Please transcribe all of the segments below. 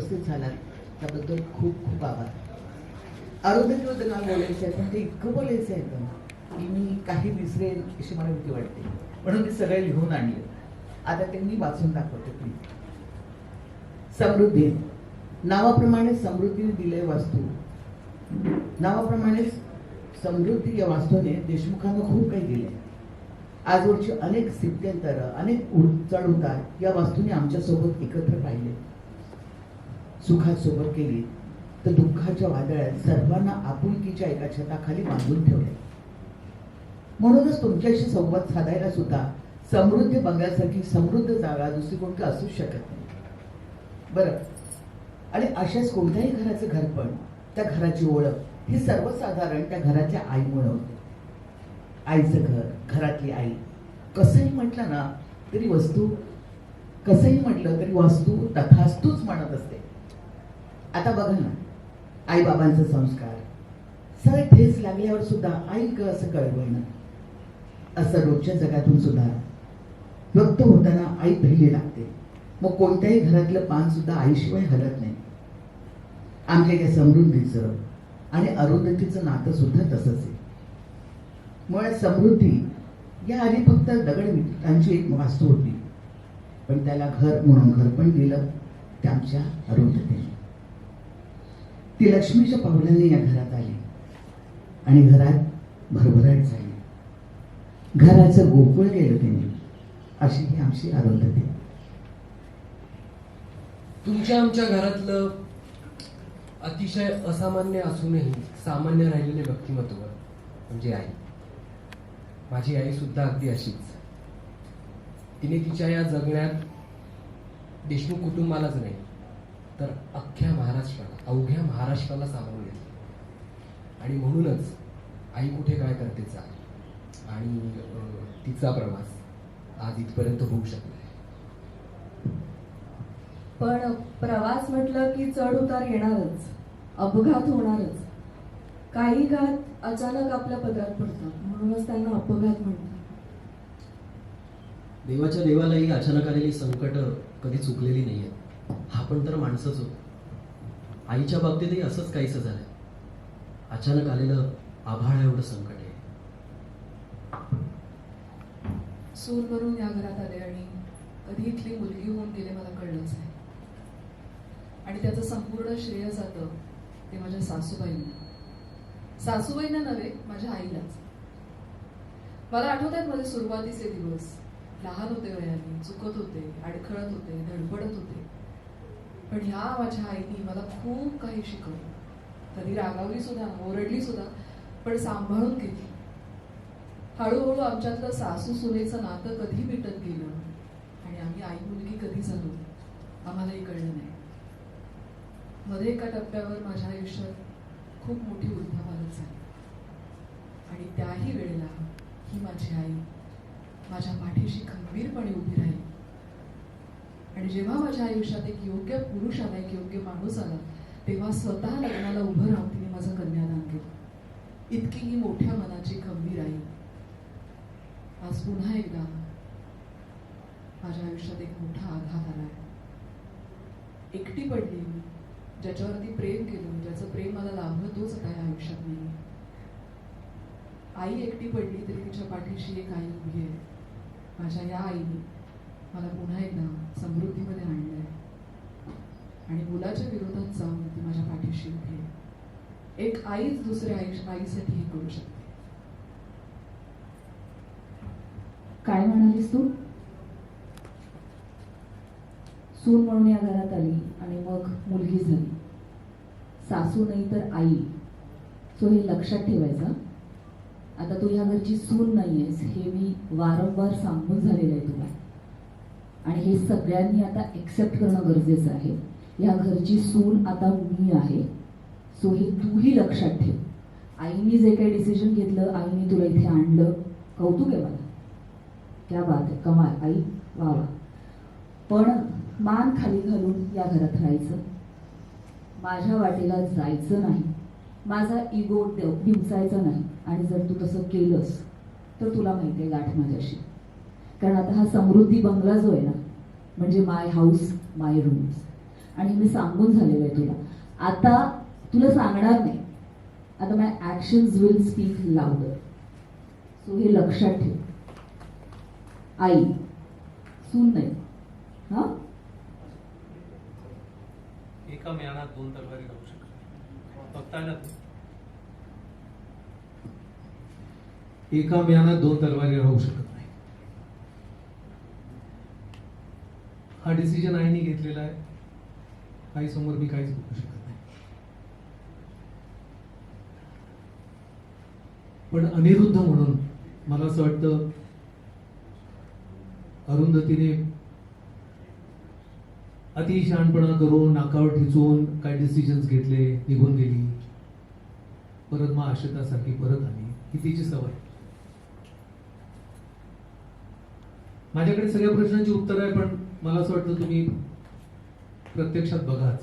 उपस्थित झालात. त्याबद्दल खूप खूप आभार. आरोग्याबद्दल मला बोलायचं आहे पण ते इतकं बोलायचं आहे पण की मी काही विसरेल अशी मला भीती वाटते. म्हणून मी सगळे लिहून आणले. आता ते मी वाचून दाखवते प्लीज समृद्धी. नावाप्रमाणे समृद्धीने दिले वास्तू. नावाप्रमाणे समृद्धी या वास्तूने देशमुखांना खूप काही दिले आजवरची अनेक स्थित्यंतर अनेक उड- चढ उतार या वास्तूने आमच्यासोबत एकत्र पाहिले. सुखासोबत केली तर दुःखाच्या वादळात सर्वांना आपुलकीच्या एका छताखाली बांधून ठेवले. म्हणूनच तुमच्याशी संवाद साधायला सुद्धा समृद्ध बंगल्यासारखी समृद्ध जागा दुसरी कोणती असूच शकत नाही. बरं. आणि अशाच कोणत्याही घराचं घरपण त्या घराची ओळख ही सर्वसाधारण त्या घरातल्या आईमुळे होते आईचं घर घरातली आई. कसंही म्हटलं ना तरी वस्तू कसंही म्हटलं तरी वास्तू तथास्तूच म्हणत असते. आता बघा ना आई बाबांचे संस्कार. सर ठेस लागल्यावर सुद्धा आई ग असं कळवणं असं रोजच्या जगातून सुद्धा व्यक्त होताना आई पहिली लागते. मग कोणत्याही घरातलं पान सुद्धा आईशिवाय हलत नाही. आमच्या या समृद्धीचं आणि अरुंधतीचं नातं सुद्धा तसंच आहे. मुळात समृद्धी या आधी फक्त दगड विटांची एक वास्तू होती. पण त्याला घर म्हणून घर पण दिलं त्यांच्या आमच्या अरुंधतीने. ती लक्ष्मीच्या पावलाने या घरात आली. आणि घरात भरभराट झाली. घराचं गोकुळ गेलं त्यांनी. अशी ही आमची आरोग्य तुमच्या आमच्या घरातलं अतिशय असामान्य असूनही सामान्य राहिलेले व्यक्तिमत्व म्हणजे आई. माझी आई सुद्धा अगदी अशीच. तिने तिच्या या जगण्यात देशमुख कुटुंबालाच नाही तर अख्ख्या महाराष्ट्राला अवघ्या महाराष्ट्राला सामावून घेतलं आणि म्हणूनच आई कुठे काय करते चाल? आणि तिचा प्रवास आज इथपर्यंत होऊ शकला पण प्रवास म्हटलं की चढ उतार येणारच अपघात होणारच. काही घात अचानक आपल्या पदरात पडतात म्हणूनच त्यांना अपघात म्हणतात. देवाच्या देवालाही अचानक आलेली संकट कधी चुकलेली नाहीये हा पण तर माणसंच होतो आईच्या बाबतीतही असंच काहीसं झालंय. अचानक आलेलं आभाळ एवढं संकट आहे. सूर म्हणून या घरात आले आणि कधी इथली मुलगी होऊन गेले मला कळलंच नाही. आणि त्याचं संपूर्ण श्रेय जातं ते माझ्या सासूबाईंना. सासूबाईंना नव्हे माझ्या आईलाच. मला आठवत आहेत माझे सुरुवातीचे दिवस. लहान होते वयाने चुकत होते अडखळत होते धडपडत होते. पण ह्या माझ्या आईने मला खूप काही शिकवलं. कधी रागावली सुद्धा ओरडली सुद्धा पण सांभाळून घेतली. हळूहळू आमच्यातलं सासू सुनेचं नातं कधी मिटत गेलं आणि आम्ही आई मुलगी कधी झालो आम्हालाही कळलं नाही. मध्ये एका टप्प्यावर माझ्या आयुष्यात खूप मोठी उलथापालथ झाली. आणि त्याही वेळेला ही माझी आई माझ्या पाठीशी खंबीरपणे उभी राहिली. आणि जेव्हा माझ्या आयुष्यात एक योग्य पुरुष आला एक योग्य माणूस आला तेव्हा स्वतः लग्नाला उभं राहून तिने माझं कन्यादान केलं. इतकी ही मोठ्या मनाची खंबीर आई. आज पुन्हा एकदा माझ्या आयुष्यात एक मोठा आघात आलाय. एकटी पडली मी ज्याच्यावरती प्रेम केलं ज्याचं प्रेम मला लाभलं तोच आता या आयुष्यात नाही आई एकटी पडली तरी तिच्या पाठीशी एक आई उभी आहे. माझ्या या आईने मला पुन्हा एकदा समृद्धीमध्ये आणलंय. आणि मुलाच्या विरोधात जाऊन ती माझ्या पाठीशी उभी. आहे एक आईच दुसऱ्या आई आईसाठी हे करू शकते. काय म्हणालीस तू? सून म्हणून या घरात आली आणि मग मुलगी झाली. सासू नाही तर आई. सो हे लक्षात ठेवायचं आता तू ह्या घरची सून नाहीयेस हे मी वारंवार सांगून झालेलं आहे तुला. आणि हे सगळ्यांनी आता एक्सेप्ट करणं गरजेचं आहे. या घरची सून आता मी आहे. सो हे तूही लक्षात ठेव. आईने जे काही डिसिजन घेतलं आईने तुला इथे आणलं कौतुक आहे मला. क्या बात आहे कमाल. आई वा वा. पण मान खाली घालून या घरात राहायचं. माझ्या वाटेला जायचं नाही. माझा इगो डिंचायचा नाही. आणि जर तू तसं केलंस तर तुला माहिती आहे गाठ माझ्याशी. कारण आता हा समृद्धी बंगला जो आहे ना म्हणजे माय हाऊस माय रूम्स आणि मी सांगून झालेलं आहे तुला. आता तुला सांगणार नाही. आता my actions will speak louder so हे लक्षात ठेव. आई सून नाही. हा? एका म्यानात दोन तलवारी राहू शकत? एका म्यानात दोन तलवारी राहू शकत हा डिसिजन आईने घेतलेला आहे. आई समोर मी काहीच बोलू शकत नाही. पण अनिरुद्ध म्हणून मला असं वाटतं अरुंधतीने अति शहाणपणा करून नाकावर ठिचून काय डिसिजन्स घेतले निघून गेली. परत मग आशतासाठी परत आली. ही तिची सवय. माझ्याकडे सगळ्या प्रश्नांची उत्तर आहे पण मला असं वाटतं तुम्ही प्रत्यक्षात बघाच.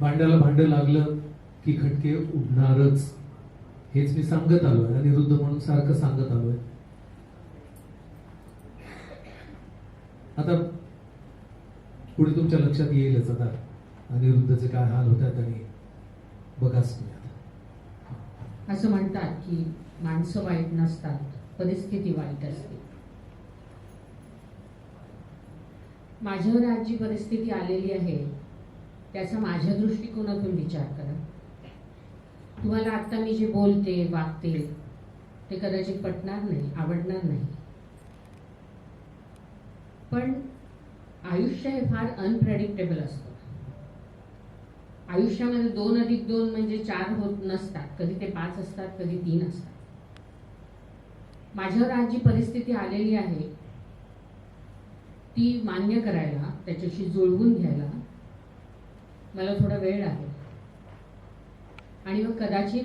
भांड्याला भांडं लागलं की खटके उडणारच. हेच मी सांगत आलोय अनिरुद्ध म्हणून सारखं सांगत आलोय. आता पुढे तुमच्या लक्षात येईलच आता. अनिरुद्धचे काय हाल होतात आणि बघाच तुम्ही आता. असं म्हणतात की माणसं वाईट नसतात परिस्थिती वाईट असते. माझ्यावर आज जी परिस्थिती आलेली आहे त्याचा माझ्या दृष्टिकोनातून विचार करा. तुम्हाला आता मी जे बोलते वागते ते कदाचित पटणार नाही आवडणार नाही. पण आयुष्य हे फार अनप्रेडिक्टेबल असतं. आयुष्यामध्ये दोन अधिक दोन म्हणजे चार होत नसतात. कधी ते पाच असतात कधी तीन असतात. माझ्यावर आज जी परिस्थिती आलेली आहे ती मान्य करायला त्याच्याशी जुळवून घ्यायला मला थोडा वेळ आहे. आणि मग कदाचित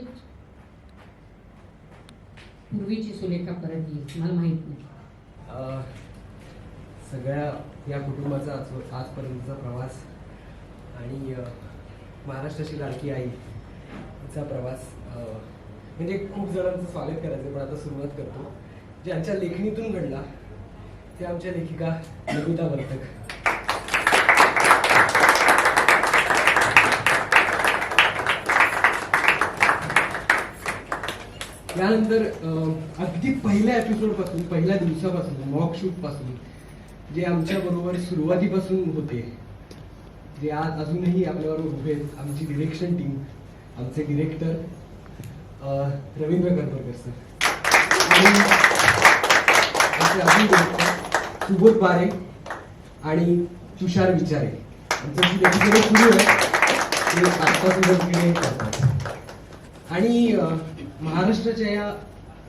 पूर्वीची सुलेखा परत येईल मला माहीत नाही. सगळ्या या कुटुंबाचा आज आजपर्यंतचा प्रवास आणि महाराष्ट्राची लाडकी आई हिचा प्रवास म्हणजे खूप जणांचं स्वागत करायचं पण आता सुरुवात करतो. ज्यांच्या लेखणीतून घडला ते आमच्या लेखिका नमिता वर्तक यानंतर अगदी पहिल्या एपिसोडपासून पहिल्या दिवसापासून मॉक शूटपासून जे आमच्या बरोबर सुरुवातीपासून होते जे आज अजूनही आपल्याबरोबर उभे आहेत आमची डिरेक्शन टीम आमचे डिरेक्टर रवींद्र करपरकर सर आणि आमचे अजून डिरेक्टर सुबोध बारे आणि तुषार विचारे. यांच्याशी जी लेखिकेने सुरू आहे ते आत्तासुद्धा करतात. आणि महाराष्ट्राच्या या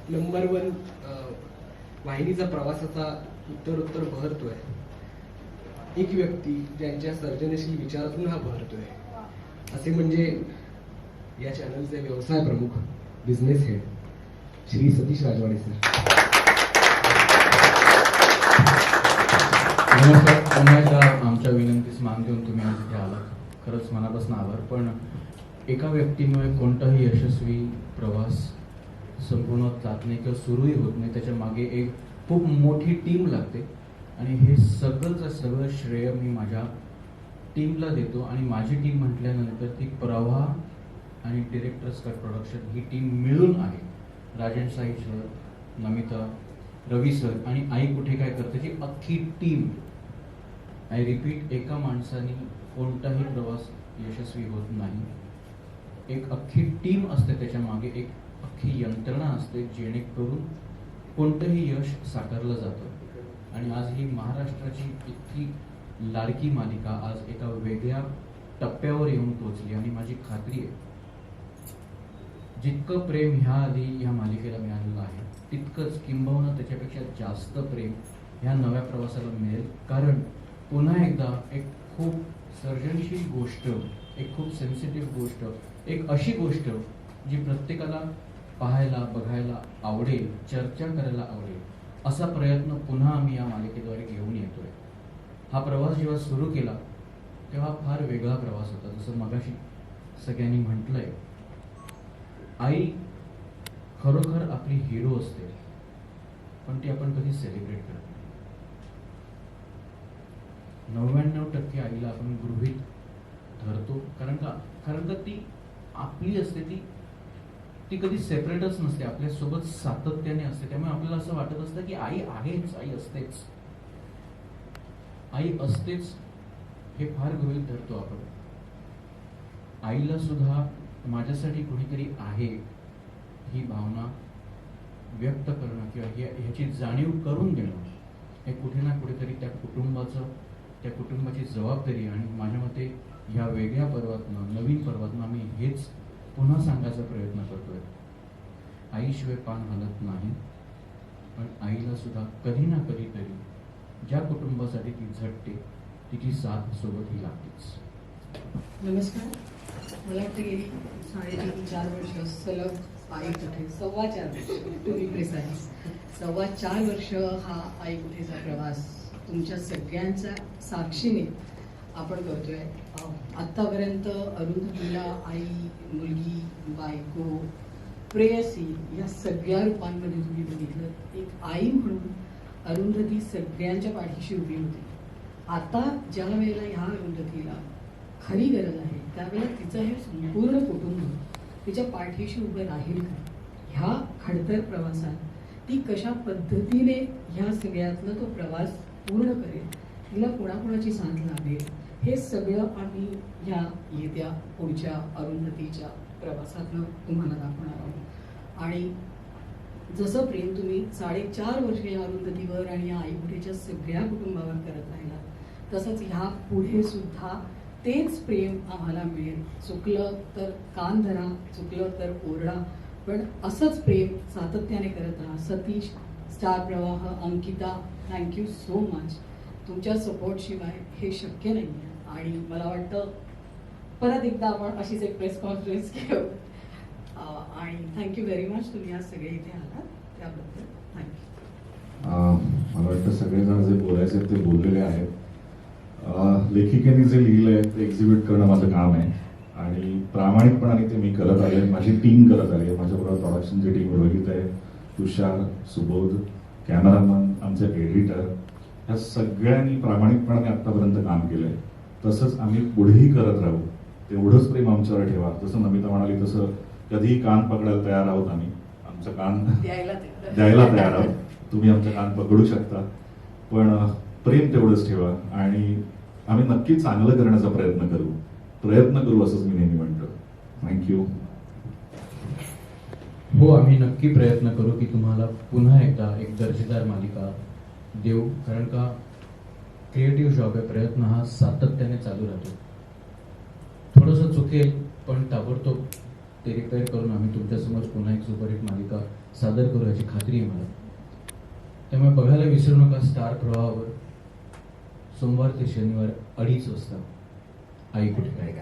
नंबर वन वाहिनीचा प्रवासाचा उत्तरोत्तर बहरतोय. एक व्यक्ती ज्यांच्या सर्जनशील विचारातून हा बहरतोय. असे म्हणजे या चॅनलचे व्यवसाय प्रमुख business head Shri Satish Rajwade sir नमस्कार पुन्हा एकदा आमच्या विनंतीस मान देऊन तुम्ही आज इथे आलात. खरंच मनापासून आभार पण एका व्यक्तीमुळे कोणताही यशस्वी प्रवास संपूर्ण जात नाही किंवा सुरूही होत नाही. त्याच्यामागे एक खूप मोठी टीम लागते. आणि हे सगळंच सगळं श्रेय मी माझ्या टीमला देतो. आणि माझी टीम म्हटल्यानंतर ती प्रवाह आणि डिरेक्टर्स कट प्रोडक्शन ही टीम मिळून आहे. राजन साई सर नमिता रवी सर आणि आई कुठे काय करते जी अख्खी टीम आय रिपीट एका माणसाने कोणताही प्रवास यशस्वी होत नाही. एक अख्खी टीम असते त्याच्यामागे एक अख्खी यंत्रणा असते जेणेकरून कोणतंही यश साकारलं जातं. आणि आज ही महाराष्ट्राची इतकी लाडकी मालिका आज एका वेगळ्या टप्प्यावर येऊन पोचली आणि माझी खात्री आहे जितकं प्रेम ह्या आधी ह्या मालिकेला मिळालेलं आहे तितकंच किंबहुना त्याच्यापेक्षा जास्त प्रेम ह्या नव्या प्रवासाला मिळेल. कारण पुन्हा एकदा एक खूप सर्जनशील गोष्ट एक खूप सेन्सिटिव्ह गोष्ट एक अशी गोष्ट जी प्रत्येकाला पाहायला बघायला आवडेल चर्चा करायला आवडेल असा प्रयत्न पुन्हा आम्ही या मालिकेद्वारे घेऊन येतोय. हा प्रवास जेव्हा सुरू केला तेव्हा फार वेगळा प्रवास होता. जसं मगाशी सगळ्यांनी म्हटलंय आई खरोखर आपली हिरो असते पण ती आपण कधी सेलिब्रेट करतो नव्याण्णव टक्के आईला आपण गृहीत धरतो. कारण का? कारण का ती आपली असते ती ती कधी सेपरेटच नसते. आपल्यासोबत सातत्याने असते. त्यामुळे आपल्याला असं वाटत असतं की आई आहेच आई असतेच. आई असतेच हे फार गृहीत धरतो आपण. आईला सुद्धा माझ्यासाठी कुणीतरी आहे ही भावना व्यक्त करणं किंवा ह्याची जाणीव करून देणं हे कुठे ना कुठेतरी त्या कुटुंबाचं त्या कुटुंबाची जबाबदारी आणि माझ्या मते ह्या वेगळ्या पर्वातनं नवीन पर्वातनं आम्ही हेच पुन्हा सांगायचा प्रयत्न करतोय. आईशिवाय पान हलत नाही पण आईला सुद्धा कधी ना कधीतरी ज्या कुटुंबासाठी ती झटते तिची साथ सोबत ही लागतेच. नमस्कार. मला वाटतं गेली साडेतीन चार वर्ष सलग आई कुठे? सव्वा चार वर्ष. टू बी आहे सव्वा चार वर्ष हा आई कुठेचा प्रवास तुमच्या सगळ्यांच्या साक्षीने आपण करतोय. अं, आत्तापर्यंत अरुंधतीला आई मुलगी बायको प्रेयसी या सगळ्या रूपांमध्ये तुम्ही बघितलं. एक आई म्हणून अरुंधती सगळ्यांच्या पाठीशी उभी होती. आता ज्या वेळेला ह्या अरुंधतीला खरी गरज आहे त्यावेळेला तिचं हे संपूर्ण कुटुंब तिच्या पाठीशी उभं राहील का? ह्या खडतर प्रवासात ती कशा पद्धतीने ह्या सगळ्यातनं तो प्रवास पूर्ण करेल तिला कोणाकोणाची साथ लाभेल हे सगळं आम्ही ह्या येत्या पुढच्या अरुंधतीच्या प्रवासातनं तुम्हाला दाखवणार आहोत. आणि जसं प्रेम तुम्ही साडेचार वर्ष या अरुंधतीवर आणि या आईपुढेच्या सगळ्या कुटुंबावर करत राहिला तसंच ह्या पुढे सुद्धा तेच प्रेम आम्हाला मिळेल. चुकलं तर कान धरा चुकलं तर ओरडा पण असंच प्रेम सातत्याने करत राहा. सतीश स्टार प्रवाह अंकिता थँक्यू सो मच तुमच्या सपोर्टशिवाय हे शक्य नाही आहे आणि मला वाटतं परत एकदा आपण अशीच एक प्रेस कॉन्फरन्स घेऊ. आणि थँक्यू व्हेरी मच तुम्ही आज सगळे इथे आलात. त्याबद्दल थँक्यू मला वाटतं सगळेजण जे बोलायचे ते बोललेले आहेत. लेखिकेने जे लिहिलंय ते एक्झिबिट करणं माझं काम आहे. आणि प्रामाणिकपणाने ते मी करत आले माझी टीम करत आली आहे. माझ्याबरोबर प्रोडक्शनची टीम रोहित आहे तुषार सुबोध कॅमेरामन आमचे एडिटर ह्या सगळ्यांनी प्रामाणिकपणाने आतापर्यंत काम केलंय. तसंच आम्ही पुढेही करत राहू. तेवढंच प्रेम आमच्यावर ठेवा. जसं नमिता म्हणाली तसं कधीही कान पकडायला तयार आहोत आम्ही. आमचं कान द्यायला तयार. आहोत. तुम्ही आमचं कान पकडू शकता. पण प्रेम तेवढंच ठेवा. आणि आम्ही नक्की चांगलं करण्याचा प्रयत्न करू. प्रयत्न करू असंच मी नेहमी म्हणतो. थँक्यू हो आम्ही नक्की प्रयत्न करू की तुम्हाला पुन्हा एकदा एक दर्जेदार मालिका देऊ. कारण का क्रिएटिव्ह जॉब आहे प्रयत्न हा सातत्याने चालू राहतो. थोडंसं चुकेल पण ताबडतोब ते रिपेअर करून आम्ही तुमच्यासमोर पुन्हा एक सुपरहिट मालिका सादर करू याची खात्री आहे मला. त्यामुळे बघायला विसरू नका स्टार प्रवाहावर. सोमवार ते शनिवार अडीच वाजता. आई कुठे काय